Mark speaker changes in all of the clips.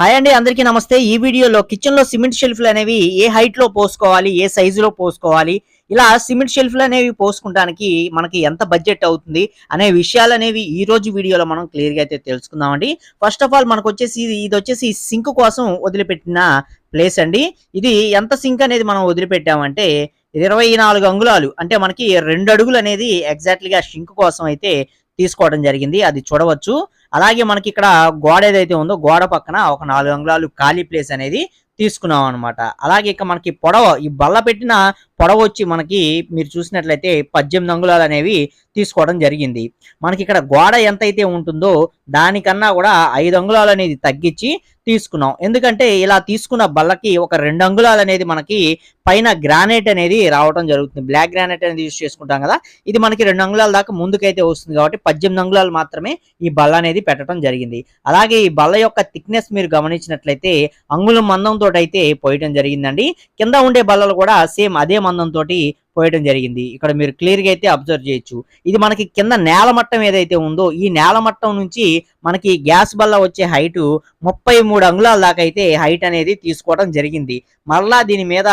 Speaker 1: Hi అండి అందరికీ నమస్తే. ఈ వీడియోలో కిచెన్లో సిమెంట్ షెల్ఫ్లు అనేవి ఏ హైట్లో పోసుకోవాలి ఏ సైజులో పోసుకోవాలి ఇలా సిమెంట్ షెల్ఫ్లు అనేవి పోసుకోవడానికి మనకి ఎంత బడ్జెట్ అవుతుంది అనే విషయాలు అనేవి ఈ రోజు వీడియోలో మనం క్లియర్గా అయితే తెలుసుకుందామండి. ఫస్ట్ ఆఫ్ ఆల్ మనకు వచ్చేసి ఇది- వచ్చేసి సింక్ కోసం వదిలిపెట్టిన ప్లేస్ అండి. ఇది ఎంత సింక్ అనేది మనం వదిలిపెట్టామంటే ఇరవై నాలుగు అంగుళాలు అంటే మనకి రెండు అడుగులు అనేది ఎగ్జాక్ట్లీ గా షింక్ కోసం అయితే తీసుకోవడం జరిగింది. అది చూడవచ్చు. అలాగే మనకి ఇక్కడ గోడ ఏదైతే ఉందో గోడ పక్కన ఒక నాలుగు అంగుళాలు ఖాళీ ప్లేస్ అనేది తీసుకున్నాం అనమాట అలాగే ఇక మనకి పొడవ ఈ బల్ల పెట్టిన పొడవ వచ్చి మనకి మీరు చూసినట్లయితే పద్దెనిమిది అంగుళాలు అనేవి తీసుకోవడం జరిగింది. మనకి ఇక్కడ గోడ ఎంతైతే ఉంటుందో దానికన్నా కూడా ఐదు అంగుళాలు అనేది తగ్గించి తీసుకున్నాం. ఎందుకంటే ఇలా తీసుకున్న బల్లకి ఒక రెండు అంగుళాలు అనేది మనకి పైన గ్రానైట్ అనేది రావడం జరుగుతుంది. బ్లాక్ గ్రానైట్ అనేది యూస్ చేసుకుంటాం కదా ఇది మనకి రెండు అంగుళాల దాకా ముందుకైతే వస్తుంది కాబట్టి పద్దెనిమిది అంగుళాలు మాత్రమే ఈ బల్ల అనేది పెట్టడం జరిగింది. అలాగే ఈ బల్ల యొక్క థిక్నెస్ మీరు గమనించినట్లయితే అంగుళం మందంతో అయితే పోయటం జరిగిందండి. కింద ఉండే బల్లలు కూడా సేమ్ అదే మందంతో పోయటం జరిగింది. ఇక్కడ మీరు క్లియర్గా అయితే అబ్జర్వ్ చేయొచ్చు. ఇది మనకి కింద నేల మట్టం ఏదైతే ఉందో ఈ నేల మట్టం నుంచి మనకి గ్యాస్ బల్ల వచ్చే హైట్ ముప్పై మూడు అంగుళాల దాకా అయితే హైట్ అనేది తీసుకోవడం జరిగింది. మరలా దీని మీద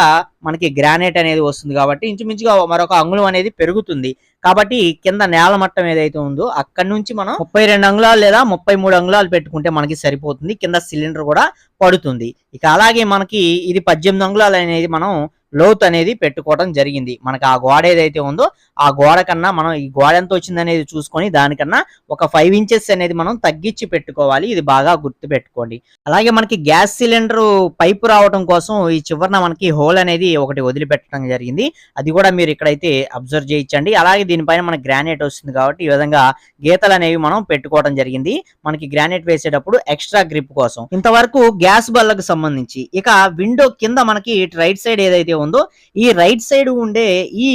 Speaker 1: మనకి గ్రానైట్ అనేది వస్తుంది కాబట్టి ఇంచుమించుగా మరొక అంగుళం అనేది పెరుగుతుంది. కాబట్టి కింద నేల మట్టం ఏదైతే ఉందో అక్కడి నుంచి మనం ముప్పై రెండు అంగుళాలు లేదా ముప్పై మూడు అంగుళాలు పెట్టుకుంటే మనకి సరిపోతుంది. కింద సిలిండర్ కూడా పడుతుంది. ఇక అలాగే మనకి ఇది పద్దెనిమిది అంగుళాలు అనేది మనం లోత్ అనేది పెట్టుకోవడం జరిగింది. మనకి ఆ గోడ ఏదైతే ఉందో ఆ గోడ కన్నా మనం ఈ గోడ ఎంత వచ్చింది అనేది చూసుకొని దానికన్నా ఒక ఫైవ్ ఇంచెస్ అనేది మనం తగ్గించి పెట్టుకోవాలి. ఇది బాగా గుర్తు పెట్టుకోండి. అలాగే మనకి గ్యాస్ సిలిండర్ పైపు రావడం కోసం ఈ చివరన మనకి హోల్ అనేది ఒకటి వదిలిపెట్టడం జరిగింది. అది కూడా మీరు ఇక్కడైతే అబ్జర్వ్ చేయించండి. అలాగే దీనిపైన మనకి గ్రానైట్ వస్తుంది కాబట్టి ఈ విధంగా గీతలు అనేవి మనం పెట్టుకోవడం జరిగింది. మనకి గ్రానైట్ వేసేటప్పుడు ఎక్స్ట్రా గ్రిప్ కోసం. ఇంతవరకు గ్యాస్ బల్లకు సంబంధించి ఇక విండో కింద మనకి రైట్ సైడ్ ఏదైతే ఉందో ఈ రైట్ సైడ్ ఉండే ఈ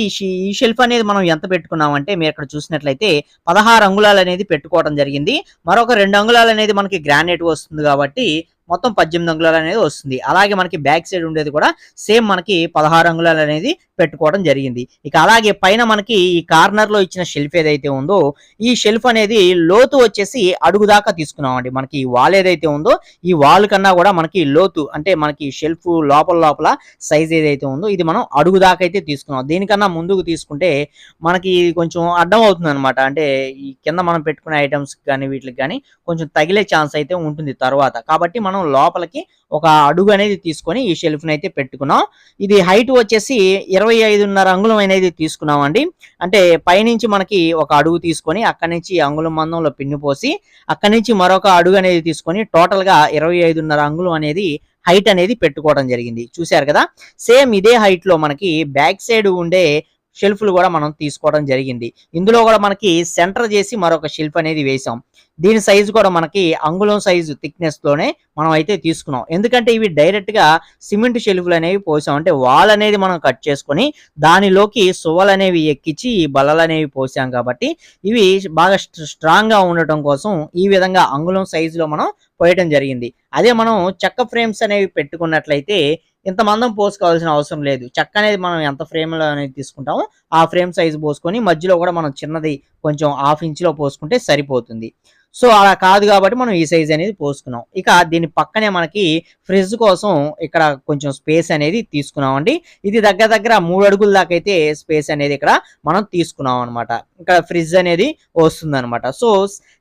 Speaker 1: ఈ షెల్ఫ్ అనేది మనం ఎంత పెట్టుకున్నామంటే మీరు ఇక్కడ చూసినట్లయితే పదహారు అంగుళాలు అనేది పెట్టుకోవడం జరిగింది. మరొక రెండు అంగుళాలు అనేది మనకి గ్రానైట్ వస్తుంది కాబట్టి మొత్తం పద్దెనిమిది అంగుళాలు అనేది వస్తుంది. అలాగే మనకి బ్యాక్ సైడ్ ఉండేది కూడా సేమ్ మనకి పదహారు అంగుళాలు అనేది పెట్టుకోవడం జరిగింది. ఇక అలాగే పైన మనకి ఈ కార్నర్లో ఇచ్చిన షెల్ఫ్ ఏదైతే ఉందో ఈ షెల్ఫ్ అనేది లోతు వచ్చేసి అడుగు దాకా తీసుకున్నామండి. మనకి ఈ వాల్ ఏదైతే ఉందో ఈ వాల్ కన్నా కూడా మనకి లోతు అంటే మనకి షెల్ఫ్ లోపల లోపల సైజ్ ఏదైతే ఉందో ఇది మనం అడుగు దాకా అయితే తీసుకున్నాం. దీనికన్నా ముందుకు తీసుకుంటే మనకి కొంచెం అడ్డం అవుతుంది అనమాట అంటే ఈ కింద మనం పెట్టుకునే ఐటమ్స్ కానీ వీటికి కానీ కొంచెం తగిలే ఛాన్స్ అయితే ఉంటుంది తర్వాత. కాబట్టి మనం లోపలికి ఒక అడుగు అనేది తీసుకొని ఈ షెల్ఫ్ అయితే పెట్టుకున్నాం. ఇది హైట్ వచ్చేసి ఇరవై ఐదున్నర అంగుళం అనేది తీసుకున్నాం అండి అంటే పైనుంచి మనకి ఒక అడుగు తీసుకొని అక్కడి నుంచి అంగుళం మందంలో పిన్ను పోసి అక్కడి నుంచి మరొక అడుగు అనేది తీసుకొని టోటల్గా ఇరవై ఐదున్నర అంగుళం అనేది హైట్ అనేది పెట్టుకోవడం జరిగింది. చూశారు కదా? సేమ్ ఇదే హైట్లో మనకి బ్యాక్ సైడ్ ఉండే షెల్ఫ్లు కూడా మనం తీసుకోవడం జరిగింది. ఇందులో కూడా మనకి సెంటర్ చేసి మరొక షెల్ఫ్ అనేది వేసాం దీని సైజు కూడా మనకి అంగుళం సైజు థిక్నెస్లోనే మనం అయితే తీసుకున్నాం. ఎందుకంటే ఇవి డైరెక్ట్గా సిమెంట్ షెల్ఫ్లు అనేవి పోసాం. అంటే వాల్ అనేది మనం కట్ చేసుకొని దానిలోకి సువ్వలు అనేవి ఎక్కించి ఈ బల్లలు అనేవి పోసాం కాబట్టి ఇవి బాగా స్ట్రాంగ్గా ఉండటం కోసం ఈ విధంగా అంగుళం సైజులో మనం పోయటం జరిగింది. అదే మనం చెక్క ఫ్రేమ్స్ అనేవి పెట్టుకున్నట్లయితే ఇంత మందం పోసుకోవాల్సిన అవసరం లేదు. చెక్క అనేది మనం ఎంత ఫ్రేమ్లో అనేది తీసుకుంటామో ఆ ఫ్రేమ్ సైజు పోసుకొని మధ్యలో కూడా మనం చిన్నది కొంచెం హాఫ్ ఇంచ్లో పోసుకుంటే సరిపోతుంది. సో అలా కాదు కాబట్టి మనం ఈ సైజ్ అనేది పోసుకున్నాం. ఇక దీని పక్కనే మనకి ఫ్రిడ్జ్ కోసం ఇక్కడ కొంచెం స్పేస్ అనేది తీసుకున్నామండి. ఇది దగ్గర దగ్గర మూడు అడుగుల దాకా అయితే స్పేస్ అనేది ఇక్కడ మనం తీసుకున్నాం అనమాట ఇక్కడ ఫ్రిడ్జ్ అనేది వస్తుంది సో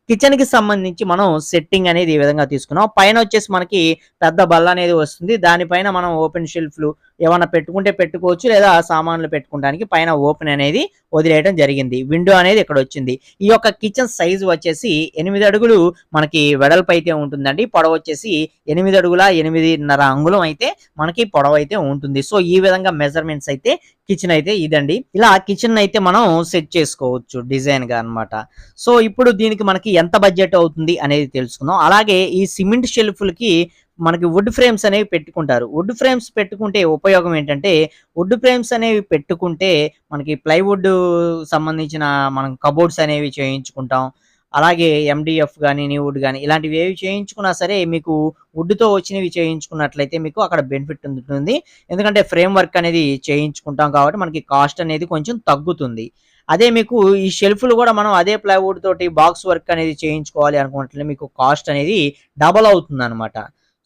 Speaker 1: కిచెన్కి సంబంధించి మనం సెట్టింగ్ అనేది ఈ విధంగా తీసుకున్నాం పైన వచ్చేసి మనకి పెద్ద బల్ల అనేది వస్తుంది. దానిపైన మనం ఓపెన్ షెల్ఫ్లు ఏమైనా పెట్టుకుంటే పెట్టుకోవచ్చు లేదా సామాన్లు పెట్టుకోవడానికి పైన ఓపెన్ అనేది వదిలేయడం జరిగింది. విండో అనేది ఇక్కడ వచ్చింది. ఈ యొక్క కిచెన్ సైజు వచ్చేసి ఎనిమిది అడుగులు మనకి వెడల్పు అయితే ఉంటుందండి. పొడవ వచ్చేసి ఎనిమిది అడుగుల ఎనిమిదిన్నర అంగుళం అయితే మనకి పొడవ అయితే ఉంటుంది. సో ఈ విధంగా మెజర్మెంట్స్ అయితే కిచెన్ అయితే ఇదండి. ఇలా కిచెన్ అయితే మనం సెట్ చేసుకోవచ్చు డిజైన్గా అన్నమాట. సో ఇప్పుడు దీనికి మనకి ఎంత బడ్జెట్ అవుతుంది అనేది తెలుసుకుందాం. అలాగే ఈ సిమెంట్ షెల్ఫ్లకి మనకి వుడ్ ఫ్రేమ్స్ అనేవి పెట్టుకుంటారు. వుడ్ ఫ్రేమ్స్ పెట్టుకుంటే ఉపయోగం ఏంటంటే వుడ్ ఫ్రేమ్స్ అనేవి పెట్టుకుంటే మనకి ప్లైవుడ్ సంబంధించిన మనం కబోర్డ్స్ అనేవి చేయించుకుంటాం. అలాగే ఎండిఎఫ్ కానీ వుడ్ కానీ ఇలాంటివి ఏవి చేయించుకున్నా సరే మీకు వుడ్తో వచ్చినవి చేయించుకున్నట్లయితే మీకు అక్కడ బెనిఫిట్ ఉంటుంది. ఎందుకంటే ఫ్రేమ్ వర్క్ అనేది చేయించుకుంటాం కాబట్టి మనకి కాస్ట్ అనేది కొంచెం తగ్గుతుంది. అదే మీకు ఈ షెల్ఫ్లు కూడా మనం అదే ప్లైవుడ్ తోటి బాక్స్ వర్క్ అనేది చేయించుకోవాలి అనుకున్నట్లయితే మీకు కాస్ట్ అనేది డబల్ అవుతుంది అనమాట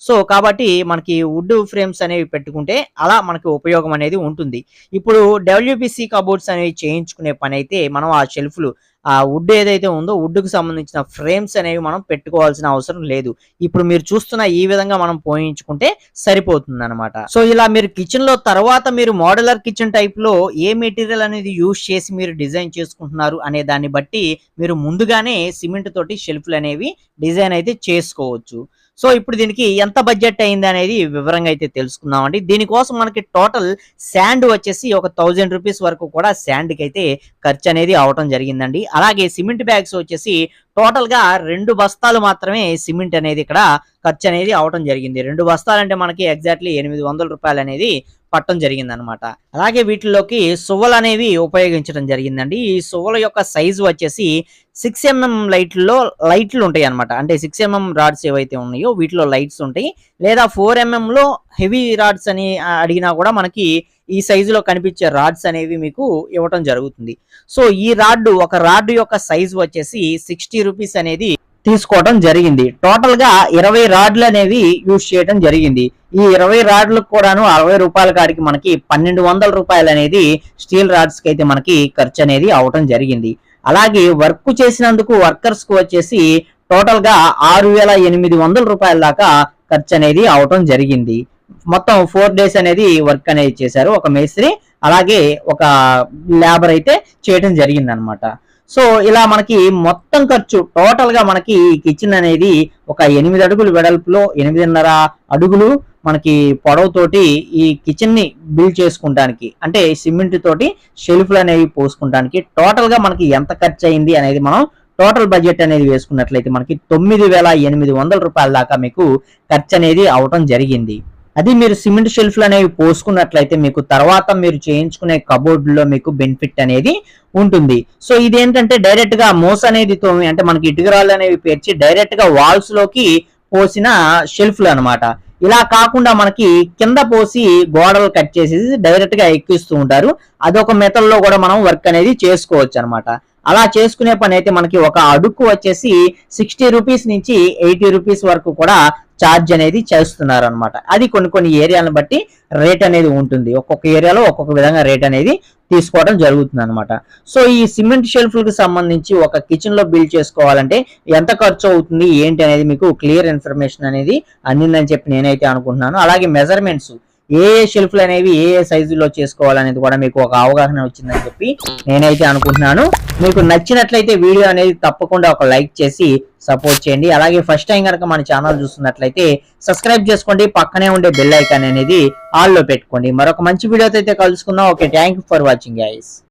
Speaker 1: సో కాబట్టి మనకి వుడ్ ఫ్రేమ్స్ అనేవి పెట్టుకుంటే అలా మనకి ఉపయోగం అనేది ఉంటుంది. ఇప్పుడు డబ్ల్యూబీసీ కబోర్డ్స్ అనేవి చేయించుకునే పని అయితే మనం ఆ షెల్ఫ్లు ఆ వుడ్ ఏదైతే ఉందో వుడ్కు సంబంధించిన ఫ్రేమ్స్ అనేవి మనం పెట్టుకోవాల్సిన అవసరం లేదు. ఇప్పుడు మీరు చూస్తున్న ఈ విధంగా మనం పోయించుకుంటే సరిపోతుంది అనమాట సో ఇలా మీరు కిచెన్లో తర్వాత మీరు మోడలర్ కిచెన్ టైప్లో ఏ మెటీరియల్ అనేది యూజ్ చేసి మీరు డిజైన్ చేసుకుంటున్నారు అనే దాన్ని బట్టి మీరు ముందుగానే సిమెంట్ తోటి షెల్ఫ్లు అనేవి డిజైన్ అయితే చేసుకోవచ్చు. సో ఇప్పుడు దీనికి ఎంత బడ్జెట్ అయింది అనేది వివరంగా అయితే తెలుసుకుందామండి. దీనికోసం మనకి టోటల్ శాండ్ వచ్చేసి ఒక థౌజండ్ రూపీస్ వరకు కూడా శాండ్కి అయితే ఖర్చు అనేది అవటం జరిగిందండి. అలాగే సిమెంట్ బ్యాగ్స్ వచ్చేసి టోటల్గా రెండు బస్తాలు మాత్రమే సిమెంట్ అనేది ఇక్కడ ఖర్చు అనేది అవటం జరిగింది. రెండు బస్తాలు అంటే మనకి ఎగ్జాక్ట్లీ ఎనిమిది వందల రూపాయలు అనేది పట్టడం జరిగింది అనమాట అలాగే వీటిలోకి సువ్వలు అనేవి ఉపయోగించడం జరిగిందండి. ఈ సువ్వల యొక్క సైజు వచ్చేసి సిక్స్ ఎంఎం లైట్లో లైట్లు ఉంటాయి అనమాట అంటే సిక్స్ ఎంఎం రాడ్స్ ఏవైతే ఉన్నాయో వీటిలో లైట్స్ ఉంటాయి. లేదా ఫోర్ ఎంఎంలో హెవీ రాడ్స్ అని అడిగినా కూడా మనకి ఈ సైజులో కనిపించే రాడ్స్ అనేవి మీకు ఇవ్వటం జరుగుతుంది. సో ఈ రాడ్ ఒక రాడ్ యొక్క సైజు వచ్చేసి సిక్స్టీ రూపీస్ అనేది తీసుకోవడం జరిగింది. టోటల్గా ఇరవై రాడ్లు అనేవి యూజ్ చేయడం జరిగింది. ఈ ఇరవై రాడ్లకు కూడాను అరవై రూపాయల కాడికి మనకి పన్నెండు వందల రూపాయలు అనేది స్టీల్ రాడ్స్కి అయితే మనకి ఖర్చు అనేది అవటం జరిగింది. అలాగే వర్క్ చేసినందుకు వర్కర్స్కు వచ్చేసి టోటల్గా ఆరు వేల ఎనిమిది వందల రూపాయల దాకా ఖర్చు అనేది అవటం జరిగింది. మొత్తం ఫోర్ డేస్ అనేది వర్క్ అనేది చేశారు ఒక మేస్త్రి. అలాగే ఒక లేబర్ అయితే చేయటం జరిగింది అనమాట సో ఇలా మనకి మొత్తం ఖర్చు టోటల్గా మనకి కిచెన్ అనేది ఒక ఎనిమిది అడుగులు వెడల్పులో ఎనిమిదిన్నర అడుగులు మనకి పొడవుతోటి ఈ కిచెన్ని బిల్డ్ చేసుకుంటానికి. అంటే సిమెంట్ తోటి షెల్ఫ్లు అనేవి పోసుకుంటానికి. టోటల్గా మనకి ఎంత ఖర్చు అయింది అనేది మనం టోటల్ బడ్జెట్ అనేది వేసుకున్నట్లయితే మనకి తొమ్మిది వేల ఎనిమిది వందల రూపాయల దాకా మీకు ఖర్చు అనేది అవటం జరిగింది. అది మీరు సిమెంట్ షెల్ఫ్లు అనేవి పోసుకున్నట్లయితే మీకు తర్వాత మీరు చేయించుకునే కబోర్డ్లో మీకు బెనిఫిట్ అనేది ఉంటుంది. సో ఇదేంటంటే డైరెక్ట్గా మోస్ అనేది తోమి అంటే మనకి ఇటుకరాళ్ళు అనేవి పేర్చి డైరెక్ట్గా వాల్స్లోకి వాల్స్లోకి పోసిన షెల్ఫ్లు అనమాట ఇలా కాకుండా మనకి కింద పోసి గోడలు కట్ చేసేసి డైరెక్ట్గా ఎక్కిస్తూ ఉంటారు. అదొక మెథడ్లో కూడా మనం వర్క్ అనేది చేసుకోవచ్చు అనమాట అలా చేసుకునే పని అయితే మనకి ఒక అడుక్కు వచ్చేసి సిక్స్టీ రూపీస్ నుంచి ఎయిటీ రూపీస్ వరకు కూడా ఛార్జ్ అనేది చేస్తున్నారు అనమాట అది కొన్ని కొన్ని ఏరియాలను బట్టి రేట్ అనేది ఉంటుంది. ఒక్కొక్క ఏరియాలో ఒక్కొక్క విధంగా రేట్ అనేది తీసుకోవడం జరుగుతుంది అనమాట సో ఈ సిమెంట్ షెల్ఫ్లకు సంబంధించి ఒక కిచెన్లో బిల్డ్ చేసుకోవాలంటే ఎంత ఖర్చు అవుతుంది ఏంటి అనేది మీకు క్లియర్ ఇన్ఫర్మేషన్ అనేది అందిందని చెప్పి నేనైతే అనుకుంటున్నాను. అలాగే మెజర్మెంట్స్ ఏ ఏ షెల్ఫ్లు అనేవి ఏ ఏ సైజులో చేసుకోవాలనేది కూడా మీకు ఒక అవగాహన వచ్చిందని చెప్పి నేనైతే అనుకుంటున్నాను. మీకు నచ్చినట్లయితే వీడియో అనేది తప్పకుండా ఒక లైక్ చేసి సపోర్ట్ చేయండి. అలాగే ఫస్ట్ టైం కనుక మన ఛానల్ చూస్తున్నట్లయితే సబ్స్క్రైబ్ చేసుకోండి. పక్కనే ఉండే బెల్ ఐకాన్ అనేది ఆల్లో పెట్టుకోండి. మరొక మంచి వీడియోతో అయితే కలుసుకుందాం. Okay thank for watching guys